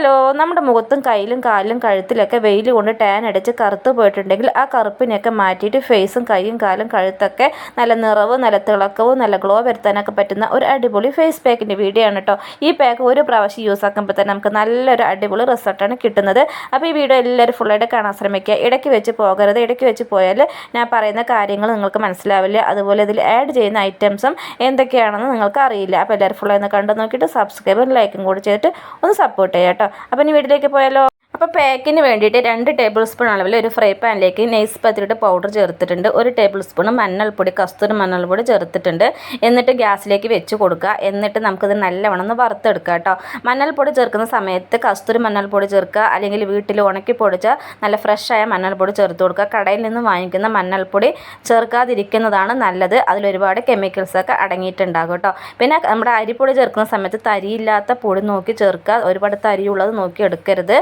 Hello നമ്മുടെ മുഖത്തും കയ്യിലും കാലിലും കഴുത്തിലൊക്കെ വെയിൽ കൊണ്ട് ടാൻ അടിച്ച് കറുത്ത് പോയിട്ടുണ്ടെങ്കിൽ ആ കറുപ്പിനെയൊക്കെ മാറ്റിയിട്ട് ഫേസും കൈയും കാലും കഴുത്തൊക്കെ നല്ല നിറവും നല്ല തിളക്കവും നല്ല ഗ്ലോ വരുത്താനൊക്കെ പറ്റുന്ന ഒരു അടിപൊളി ഫേസ് പാക്കിന്റെ വീഡിയോ ആണ് കേട്ടോ ഈ പാക്ക് ഒരു പ്രാവശ്യം യൂസ് ആക്കുമ്പോൾ തന്നെ നമുക്ക് നല്ലൊരു അടിപൊളി റിസൾട്ടാണ് കിട്ടുന്നത്. അപ്പോൾ ഈ വീഡിയോ എല്ലാവരും ഫുള്ളായിട്ട് കാണാൻ ശ്രമിക്കുക. ഇടയ്ക്ക് വെച്ച് പോകരുത് ഇടയ്ക്ക് വെച്ച് പോയാൽ ഞാൻ പറയുന്ന കാര്യങ്ങൾ നിങ്ങൾക്ക് മനസ്സിലാവില്ല. അതുപോലെ ഇതിൽ ആഡ് ചെയ്യുന്ന ഐറ്റംസും എന്തൊക്കെയാണെന്ന് നിങ്ങൾക്ക് അറിയില്ല. അപ്പോൾ എല്ലാവരും ഫുള്ളായി കണ്ടു നോക്കിയിട്ട് സബ്സ്ക്രൈബും ലൈക്കും കൂടി ചെയ്തിട്ട് ഒന്ന് സപ്പോർട്ട് ചെയ്യാം കേട്ടോ അപ്പം ഇനി വീട്ടിലേക്ക് പോയാലോ? അപ്പോൾ പാക്കിന് വേണ്ടിയിട്ട് രണ്ട് ടേബിൾ സ്പൂൺ അളവിൽ ഒരു ഫ്രൈ പാനിലേക്ക് നെയ്സ് പത്തിരിയുടെ പൗഡർ ചേർത്തിട്ടുണ്ട്. ഒരു ടേബിൾ സ്പൂൺ മഞ്ഞൾപ്പൊടി കസ്തൂരി മഞ്ഞൾപ്പൊടി ചേർത്തിട്ടുണ്ട്. എന്നിട്ട് ഗ്യാസിലേക്ക് വെച്ച് കൊടുക്കുക. എന്നിട്ട് നമുക്കിത് നല്ലവണ്ണം ഒന്ന് വറുത്തെടുക്കുക കേട്ടോ. മഞ്ഞൾപ്പൊടി ചേർക്കുന്ന സമയത്ത് കസ്തൂരി മഞ്ഞൾപ്പൊടി ചേർക്കുക. അല്ലെങ്കിൽ വീട്ടിൽ ഉണക്കി പൊടിച്ച നല്ല ഫ്രഷായ മഞ്ഞൾപ്പൊടി ചേർത്ത് കൊടുക്കുക. കടയിൽ നിന്ന് വാങ്ങിക്കുന്ന മഞ്ഞൾപ്പൊടി ചേർക്കാതിരിക്കുന്നതാണ് നല്ലത്. അതിലൊരുപാട് കെമിക്കൽസൊക്കെ അടങ്ങിയിട്ടുണ്ടാകും കേട്ടോ. പിന്നെ നമ്മുടെ അരിപ്പൊടി ചേർക്കുന്ന സമയത്ത് തരിയില്ലാത്ത പൊടി നോക്കി ചേർക്കുക. ഒരുപാട് തരിയുള്ളത് നോക്കി എടുക്കരുത്.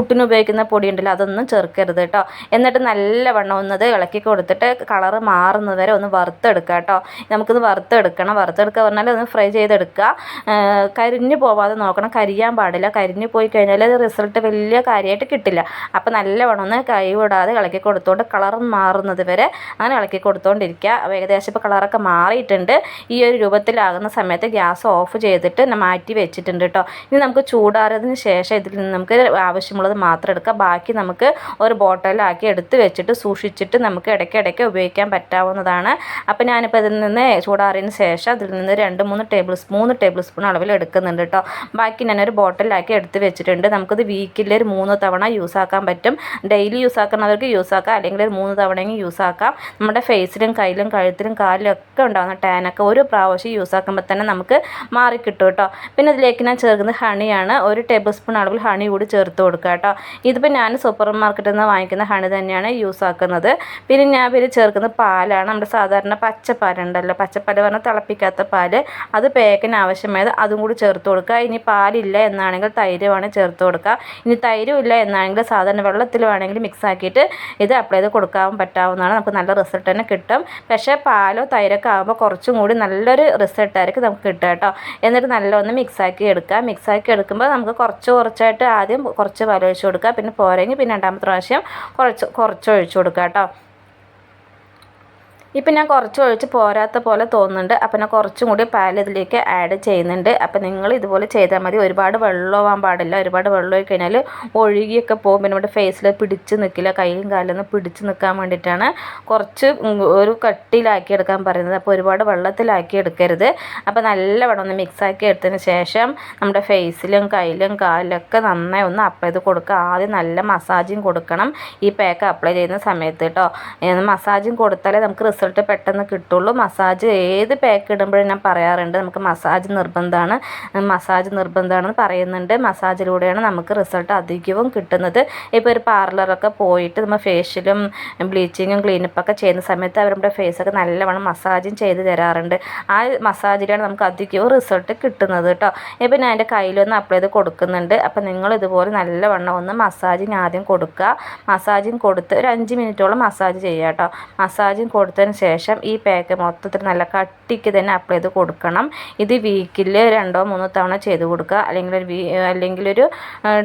പുട്ടിന് ഉപയോഗിക്കുന്ന പൊടി ഉണ്ടല്ലോ അതൊന്നും ചേർക്കരുത് കേട്ടോ. എന്നിട്ട് നല്ലവണ്ണം ഒന്നത് ഇളക്കി കൊടുത്തിട്ട് കളറ് മാറുന്നത് വരെ ഒന്ന് വറുത്തെടുക്കുക കേട്ടോ. നമുക്കിത് വറുത്തെടുക്കണം. വറുത്തെടുക്കുക പറഞ്ഞാൽ ഒന്ന് ഫ്രൈ ചെയ്തെടുക്കുക. കരിഞ്ഞു പോവാതെ നോക്കണം. കരിയാൻ പാടില്ല. കരിഞ്ഞു പോയി കഴിഞ്ഞാൽ അത് റിസൾട്ട് വലിയ കാര്യമായിട്ട് കിട്ടില്ല. അപ്പോൾ നല്ലവണ്ണം ഒന്ന് കൈ വിടാതെ ഇളക്കി കൊടുത്തുകൊണ്ട് കളർ മാറുന്നത് വരെ അങ്ങനെ ഇളക്കി കൊടുത്തുകൊണ്ടിരിക്കുക ഏകദേശം ഇപ്പോൾ കളറൊക്കെ മാറിയിട്ടുണ്ട്. ഈ ഒരു രൂപത്തിലാകുന്ന സമയത്ത് ഗ്യാസ് ഓഫ് ചെയ്തിട്ട് മാറ്റി വെച്ചിട്ടുണ്ട് കേട്ടോ. ഇനി നമുക്ക് ചൂടാറിയതിന് ശേഷം ഇതിൽ നിന്ന് നമുക്ക് ആവശ്യം ആവശ്യമുള്ളത് മാത്രം എടുക്കുക. ബാക്കി നമുക്ക് ഒരു ബോട്ടലാക്കി എടുത്ത് വെച്ചിട്ട് സൂക്ഷിച്ചിട്ട് നമുക്ക് ഇടയ്ക്കിടയ്ക്ക് ഉപയോഗിക്കാൻ പറ്റാവുന്നതാണ്. അപ്പോൾ ഞാനിപ്പോൾ ഇതിൽ നിന്ന് ചൂടാറിയതിന് ശേഷം അതിൽ നിന്ന് രണ്ട് മൂന്ന് ടേബിൾ മൂന്ന് ടേബിൾ സ്പൂൺ അളവിൽ എടുക്കുന്നുണ്ട് കേട്ടോ. ബാക്കി ഞാനൊരു ബോട്ടലിലാക്കി എടുത്ത് വെച്ചിട്ടുണ്ട്. നമുക്കിത് വീക്കിൽ ഒരു മൂന്ന് തവണ യൂസ് ആക്കാൻ പറ്റും. ഡെയിലി യൂസ് ആക്കുന്നവർക്ക് യൂസ് ആക്കാം. അല്ലെങ്കിൽ ഒരു മൂന്ന് തവണയെങ്കിലും യൂസ് ആക്കാം. നമ്മുടെ ഫേസിലും കയ്യിലും കഴുത്തിലും കാലിലും ഒക്കെ ഉണ്ടാകുന്ന ടാനൊക്കെ ഒരു പ്രാവശ്യം യൂസ് ആക്കുമ്പോൾ തന്നെ നമുക്ക് മാറിക്കിട്ടും കേട്ടോ. പിന്നെ ഇതിലേക്ക് ഞാൻ ചേർക്കുന്നത് ഹണിയാണ്. ഒരു ടേബിൾ സ്പൂൺ അളവിൽ ഹണി കൂടി ചേർത്ത് കൊടുക്കുക കേട്ടോ. ഇതിപ്പോൾ ഞാൻ സൂപ്പർ മാർക്കറ്റിൽ നിന്ന് വാങ്ങിക്കുന്ന ഹണി തന്നെയാണ് യൂസ് ആക്കുന്നത്. പിന്നെ ഞാൻ പിന്നെ ചേർക്കുന്നത് പാലാണ് നമ്മുടെ സാധാരണ പച്ചപ്പാലുണ്ടല്ലോ. പച്ചപ്പാൽ പറഞ്ഞാൽ തിളപ്പിക്കാത്ത പാൽ. അത് പേക്കിന് ആവശ്യമായത് അതും കൂടി ചേർത്ത് കൊടുക്കുക. ഇനി പാലില്ല എന്നാണെങ്കിൽ തൈര് വേണമെങ്കിൽ ചേർത്ത് കൊടുക്കുക. ഇനി തൈരും ഇല്ല എന്നാണെങ്കിൽ സാധാരണ വെള്ളത്തിൽ വേണമെങ്കിൽ മിക്സ് ആക്കിയിട്ട് ഇത് അപ്ലൈ ചെയ്ത് കൊടുക്കാൻ പറ്റാവുന്നതാണ്. നമുക്ക് നല്ല റിസൾട്ട് തന്നെ കിട്ടും. പക്ഷേ പാലോ തൈരൊക്കെ ആകുമ്പോൾ കുറച്ചും കൂടി നല്ലൊരു റിസൾട്ടായിരിക്കും നമുക്ക് കിട്ടുക കേട്ടോ. എന്നിട്ട് നല്ലൊന്ന് മിക്സാക്കി എടുക്കുക. മിക്സാക്കി എടുക്കുമ്പോൾ നമുക്ക് കുറച്ച് കുറച്ചായിട്ട് ആദ്യം കുറച്ച് പാൽ ഒഴിച്ച് കൊടുക്കുക. പിന്നെ പോരെങ്കിൽ പിന്നെ രണ്ടാമത്തെ പ്രാവശ്യം കുറച്ച് കുറച്ച് ഒഴിച്ച് കൊടുക്കുക കേട്ടോ. ഇപ്പം ഞാൻ കുറച്ച് ഒഴിച്ച് പോരാത്ത പോലെ തോന്നുന്നുണ്ട്. അപ്പം ഞാൻ കുറച്ചും കൂടി പാൽ ഇതിലേക്ക് ആഡ് ചെയ്യുന്നുണ്ട്. അപ്പം നിങ്ങൾ ഇതുപോലെ ചെയ്താൽ മതി. ഒരുപാട് വെള്ളമാവാൻ പാടില്ല. ഒരുപാട് വെള്ളമായി കഴിഞ്ഞാൽ ഒഴുകിയൊക്കെ പോകും. പിന്നെ നമ്മുടെ ഫേസിൽ പിടിച്ച് നിൽക്കില്ല. കൈയും കാലൊന്നും പിടിച്ച് നിൽക്കാൻ വേണ്ടിയിട്ടാണ് കുറച്ച് ഒരു കട്ടിയിലാക്കി എടുക്കാൻ പറയുന്നത്. അപ്പോൾ ഒരുപാട് വെള്ളത്തിലാക്കി എടുക്കരുത്. അപ്പോൾ നല്ലവണ്ണം ഒന്ന് മിക്സാക്കി എടുത്തതിന് ശേഷം നമ്മുടെ ഫേസിലും കയ്യിലും കാലിലൊക്കെ നന്നായി ഒന്ന് അപ്ലൈ ചെയ്ത് കൊടുക്കുക. ആദ്യം നല്ല മസാജും കൊടുക്കണം. ഈ പാക്ക് അപ്ലൈ ചെയ്യുന്ന സമയത്ത് കേട്ടോ മസാജും കൊടുത്താലേ നമുക്ക് റിസൾട്ട് പെട്ടെന്ന് കിട്ടുള്ളൂ. മസാജ് ഏത് പാക്ക് ഇടുമ്പോഴും ഞാൻ പറയാറുണ്ട് നമുക്ക് മസാജ് നിർബന്ധമാണ്. മസാജ് നിർബന്ധമാണെന്ന് പറയുന്നുണ്ട്. മസാജിലൂടെയാണ് നമുക്ക് റിസൾട്ട് അധികവും കിട്ടുന്നത്. ഇപ്പോൾ ഒരു പാർലറൊക്കെ പോയിട്ട് നമ്മൾ ഫേഷ്യലും ബ്ലീച്ചിങ്ങും ക്ലീനപ്പൊക്കെ ചെയ്യുന്ന സമയത്ത് അവരുടെ ഫേസൊക്കെ നല്ലവണ്ണം മസാജും ചെയ്ത് തരാറുണ്ട്. ആ മസാജിലാണ് നമുക്ക് അധികവും റിസൾട്ട് കിട്ടുന്നത് കേട്ടോ. ഇപ്പോൾ ഞാൻ എന്റെ കയ്യിലൊന്ന് അപ്ലൈ ചെയ്ത് കൊടുക്കുന്നുണ്ട്. അപ്പോൾ നിങ്ങൾ ഇതുപോലെ നല്ലവണ്ണം ഒന്ന് മസാജിങ് ആദ്യം കൊടുക്കുക. മസാജിങ് കൊടുത്ത് ഒരു അഞ്ച് മിനിറ്റോളം മസാജ് ചെയ്യുക കേട്ടോ. മസാജിങ് കൊടുത്തതിന് അതിന് ശേഷം ഈ പാക്ക് മൊത്തത്തിൽ നല്ല കട്ടിക്ക് തന്നെ അപ്ലൈ ചെയ്ത് കൊടുക്കണം. ഇത് വീക്കിൽ രണ്ടോ മൂന്നോ തവണ ചെയ്ത് കൊടുക്കുക. അല്ലെങ്കിൽ ഒരു അല്ലെങ്കിൽ ഒരു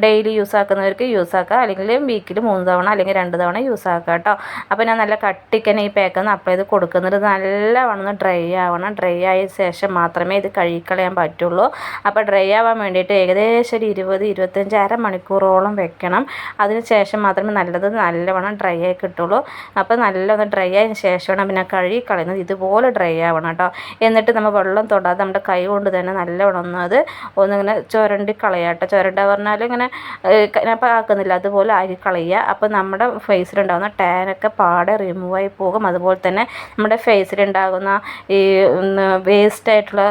ഡെയിലി യൂസ് ആക്കുന്നവർക്ക് യൂസ് ആക്കുക അല്ലെങ്കിൽ വീക്കിൽ മൂന്ന് തവണ അല്ലെങ്കിൽ രണ്ട് തവണ യൂസ് ആക്കുക കേട്ടോ. അപ്പോൾ ഞാൻ നല്ല കട്ടിക്ക് തന്നെ ഈ പാക്ക് ഒന്ന് അപ്ലൈ ചെയ്ത് കൊടുക്കുന്നത്. നല്ലവണ്ണം ഡ്രൈ ആവണം. ഡ്രൈ ആയ ശേഷം മാത്രമേ ഇത് കഴുകിക്കളയാൻ പറ്റുള്ളൂ. അപ്പോൾ ഡ്രൈ ആവാൻ വേണ്ടിയിട്ട് ഏകദേശം ഒരു ഇരുപത് ഇരുപത്തഞ്ച് അരമണിക്കൂറോളം വെക്കണം. അതിന് ശേഷം മാത്രമേ നല്ലത് നല്ലവണ്ണം ഡ്രൈ ആയി കിട്ടുള്ളൂ. അപ്പോൾ നല്ലൊന്ന് ഡ്രൈ ആയതിന് ശേഷമാണ് പിന്നെ കഴുകി കളയുന്നത് ഇതുപോലെ ഡ്രൈ ആവണം കേട്ടോ. എന്നിട്ട് നമ്മൾ വെള്ളം തൊടാതെ നമ്മുടെ കൈ കൊണ്ട് തന്നെ നല്ലവണ്ണം ഒന്ന് അത് ഒന്നിങ്ങനെ ചുരണ്ടി കളയാട്ടോ ചുരണ്ട പറഞ്ഞാൽ ഇങ്ങനെ ഞാൻ ആക്കുന്നില്ല. അതുപോലെ ആക്കി കളയുക. അപ്പോൾ നമ്മുടെ ഫേസിലുണ്ടാകുന്ന ടാനൊക്കെ പാടെ റിമൂവായി പോകും. അതുപോലെ തന്നെ നമ്മുടെ ഫേസിലുണ്ടാകുന്ന ഈ വേസ്റ്റ് ആയിട്ടുള്ള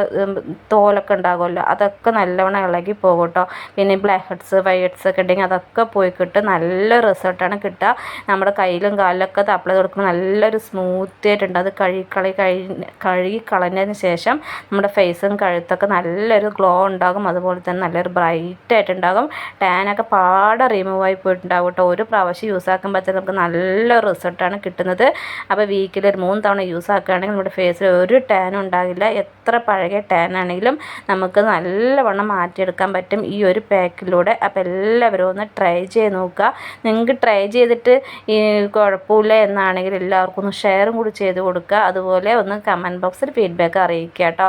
തോലൊക്കെ ഉണ്ടാകുമല്ലോ. അതൊക്കെ നല്ലവണ്ണം ഇളകി പോകും കേട്ടോ. പിന്നെ ബ്ലാക്ക് ഹെഡ്സ് വൈറ്റ് ഹെഡ്സ് ഒക്കെ ഉണ്ടെങ്കിൽ അതൊക്കെ പോയി കിട്ടും. നല്ല റിസൾട്ടാണ് കിട്ടുക. നമ്മുടെ കയ്യിലും കാലിലൊക്കെ തപ്പിളത് കൊടുക്കുമ്പോൾ നല്ലൊരു സ്മൂത്ത് ആയിട്ടുണ്ട് അത് കഴുകിക്കളി കഴിഞ്ഞ് കഴുകി കളഞ്ഞതിന് ശേഷം നമ്മുടെ ഫേസും കഴുത്തൊക്കെ നല്ലൊരു ഗ്ലോ ഉണ്ടാകും. അതുപോലെ തന്നെ നല്ലൊരു ബ്രൈറ്റ് ആയിട്ടുണ്ടാകും. ടാനൊക്കെ പാടെ റിമൂവ് ആയി പോയിട്ടുണ്ടാകും കേട്ടോ. ഒരു പ്രാവശ്യം യൂസ് ആക്കുമ്പോൾ നമുക്ക് നല്ല റിസൾട്ടാണ് കിട്ടുന്നത്. അപ്പോൾ വീക്കിൽ ഒരു മൂന്ന് തവണ യൂസ് ആക്കുകയാണെങ്കിൽ നമ്മുടെ ഫേസിൽ ഒരു ടാനും ഉണ്ടാകില്ല. എത്ര പഴകിയ ടാൻ ആണെങ്കിലും നമുക്ക് നല്ലവണ്ണം മാറ്റിയെടുക്കാൻ പറ്റും ഈ ഒരു പാക്കിലൂടെ അപ്പോൾ എല്ലാവരും ഒന്ന് ട്രൈ ചെയ്ത് നോക്കുക. നിങ്ങൾക്ക് ട്രൈ ചെയ്തിട്ട് ഈ കുഴപ്പമില്ല എന്നാണെങ്കിൽ എല്ലാവർക്കും ഒന്ന് ഷെയറും കൂടി ചെയ്ത് കൊടുക്കുക. അതുപോലെ ഒന്ന് കമന്റ് ബോക്സിൽ ഫീഡ്ബാക്ക് അറിയിക്കുക കേട്ടോ.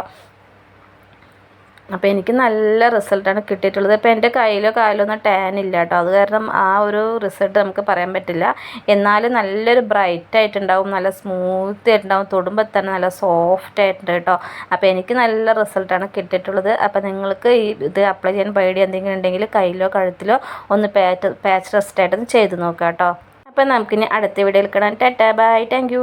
അപ്പോൾ എനിക്ക് നല്ല റിസൾട്ടാണ് കിട്ടിയിട്ടുള്ളത്. ഇപ്പോൾ എന്റെ കയ്യിലോ കാലിലോ ഒന്നും ടാൻ ഇല്ല കേട്ടോ. അത് കാരണം ആ ഒരു റിസൾട്ട് നമുക്ക് പറയാൻ പറ്റില്ല. എന്നാലും നല്ലൊരു ബ്രൈറ്റ് ആയിട്ടുണ്ടാവും നല്ല സ്മൂത്ത് ആയിട്ടുണ്ടാവും. തൊടുമ്പോൾ തന്നെ നല്ല സോഫ്റ്റ് ആയിട്ടുണ്ട് കേട്ടോ. അപ്പോൾ എനിക്ക് നല്ല റിസൾട്ടാണ് കിട്ടിയിട്ടുള്ളത്. അപ്പോൾ നിങ്ങൾക്ക് ഈ ഇത് അപ്ലൈ ചെയ്യാൻ പേടി എന്തെങ്കിലും ഉണ്ടെങ്കിൽ കയ്യിലോ കഴുത്തിലോ ഒന്ന് പാറ്റ് പാച്ച് റെസ്റ്റ് ആയിട്ടൊന്ന് ചെയ്ത് നോക്കാം കേട്ടോ. അപ്പോൾ നമുക്കിനി അടുത്ത വീഡിയോയിൽ കാണാം. Tata bye thank